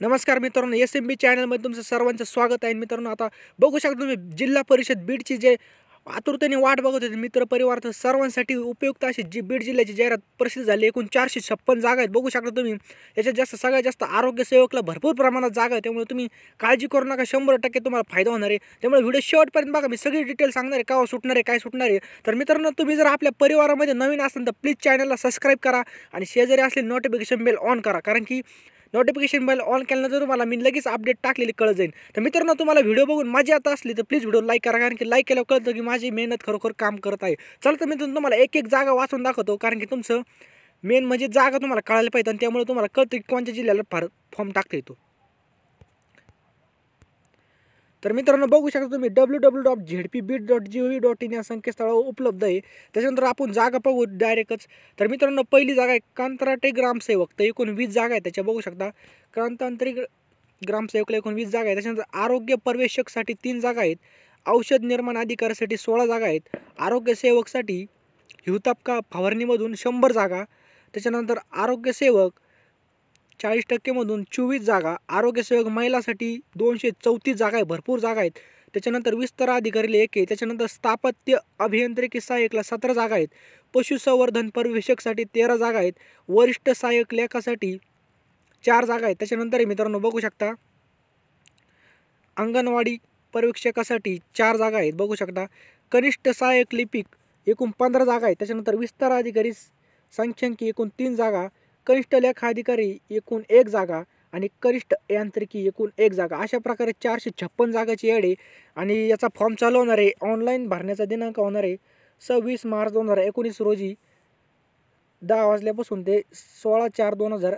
नमस्कार मित्रांनो S M बी चॅनलमध्ये तुमचं सर्वांचं स्वागत आहे. मित्रांनो आता बघू शकता तुम्ही जिल्हा परिषद बीडची जे आतुरतेने वाट बघत होते मित्र परिवार तर सर्वांसाठी उपयुक्त अशी जी बीड जिल्ह्याची जाहिरात प्रसिद्ध झाली एकूण चारशे छप्पन जागा आहेत. बघू शकता तुम्ही याच्यात जास्त सगळ्यात जास्त आरोग्य सेवकला भरपूर प्रमाणात जागा आहे त्यामुळे तुम्ही काळजी करू नका शंभर टक्के तुम्हाला फायदा होणार आहे. त्यामुळे व्हिडिओ शेवटपर्यंत बघा मी सगळी डिटेल सांगणार आहे का सुटणार आहे काय सुटणार आहे. तर मित्रांनो तुम्ही जर आपल्या परिवारामध्ये नवीन असाल तर प्लीज चॅनलला सबस्क्राईब करा आणि शेजारी असले नोटिफिकेशन बेल ऑन करा. कारण की नोटिफिकेशन बेल ऑन केल्यानंतर तुम्हाला मी लगेच अपडेट टाकलेली कळत जाईल. तर मित्रांनो तुम्हाला व्हिडिओ बघून माझी आता असली तर प्लीज व्हिडिओ लाईक करा कारण की लाईक केल्यावर कळतं की माझी मेहनत खरोखर काम करत आहे. चला तर मित्रांनो तुम्हाला एक एक जागा वाचून दाखवतो कारण की तुमचं मेन म्हणजे जागा तुम्हाला कळायला पाहिजे आणि त्यामुळे तुम्हाला कळतं की कोणत्या जिल्ह्याला फार फॉर्म टाकता येतो. तर मित्रांनो बघू शकता तुम्ही W W dot Z P Beed dot G O V dot in या संकेतस्थळावर उपलब्ध आहे. त्याच्यानंतर आपण जागा बघू डायरेक्टच तर मित्रांनो पहिली जागा आहे कांतराटे ग्रामसेवक. तर एकूण वीस जागा आहे त्याच्या बघू शकता. क्रांतांतरिक ग्रामसेवकला एकूण वीस जागा आहे. त्याच्यानंतर आरोग्य पर्यवेक्षकसाठी तीन जागा आहेत. औषध निर्माण अधिकारासाठी सोळा जागा आहेत. आरोग्य सेवकसाठी हिवतापका फवारणीमधून शंभर जागा. त्याच्यानंतर आरोग्यसेवक चाळीस टक्केमधून चोवीस जागा आरोग्यसेवक महिलासाठी दोनशे चौतीस जागा आहे भरपूर जागा आहेत. त्याच्यानंतर विस्तार अधिकारीला एक आहे त्याच्यानंतर स्थापत्य अभियांत्रिकी सहाय्यकला सतरा जागा आहेत. पशुसंवर्धन पर्यवेक्षकसाठी तेरा जागा आहेत. वरिष्ठ सहाय्यक लेखासाठी चार जागा आहेत. त्याच्यानंतर मित्रांनो बघू शकता अंगणवाडी पर्यवेक्षकासाठी चार जागा आहेत. बघू शकता कनिष्ठ सहाय्यक लिपिक एकूण पंधरा जागा आहेत. त्याच्यानंतर विस्तार अधिकारी संख्यांकी एकूण तीन जागा कनिष्ठ लेखाधिकारी एकूण एक जागा आणि कनिष्ठ यांत्रिकी एकूण एक जागा. अशा प्रकारे चारशे छप्पन जागाची ॲड आहे आणि याचा फॉर्म चालू होणार आहे. ऑनलाईन भरण्याचा दिनांक होणार आहे. सव्वीस मार्च दोन हजार एकोणीस रोजी दहा वाजल्यापासून ते सोळा चार दोन हजार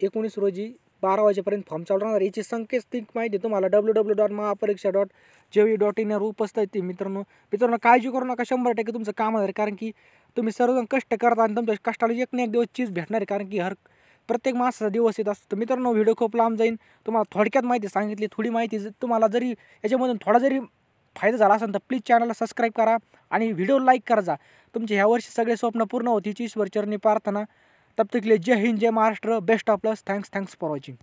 एकोणीस रोजी बारा वाजेपर्यंत फॉर्म चालू राहणार. याची संकेतस्थित माहिती तुम्हाला W W dot Mahapariksha dot J dot इनवर उपस्थित येते मित्रांनो मित्रांनो काळजी करू नका. शंभर टक्के तुमचं काम आहे. कारण की तुम्ही सर्वजण कष्ट करता आणि तुमच्या कष्टाला एक ना एक दिवस चीज भेटणार आहे. कारण की हर प्रत्येक मासाचा दिवस येत असतो. तर मित्रांनो व्हिडिओ खूप लांब जाईल तुम्हाला थोडक्यात माहिती सांगितली थोडी माहिती तुम्हाला जरी याच्यामधून थोडा जरी फायदा झाला असेल तर प्लीज चॅनलला सबस्क्राईब करा आणि व्हिडिओ लाईक करा जा. तुमचे ह्या वर्षी सगळे स्वप्न पूर्ण होती ईश्वर चरणी प्रार्थना. तब तक लिए जय हिंद जय Maharashtra best of luck thanks thanks for watching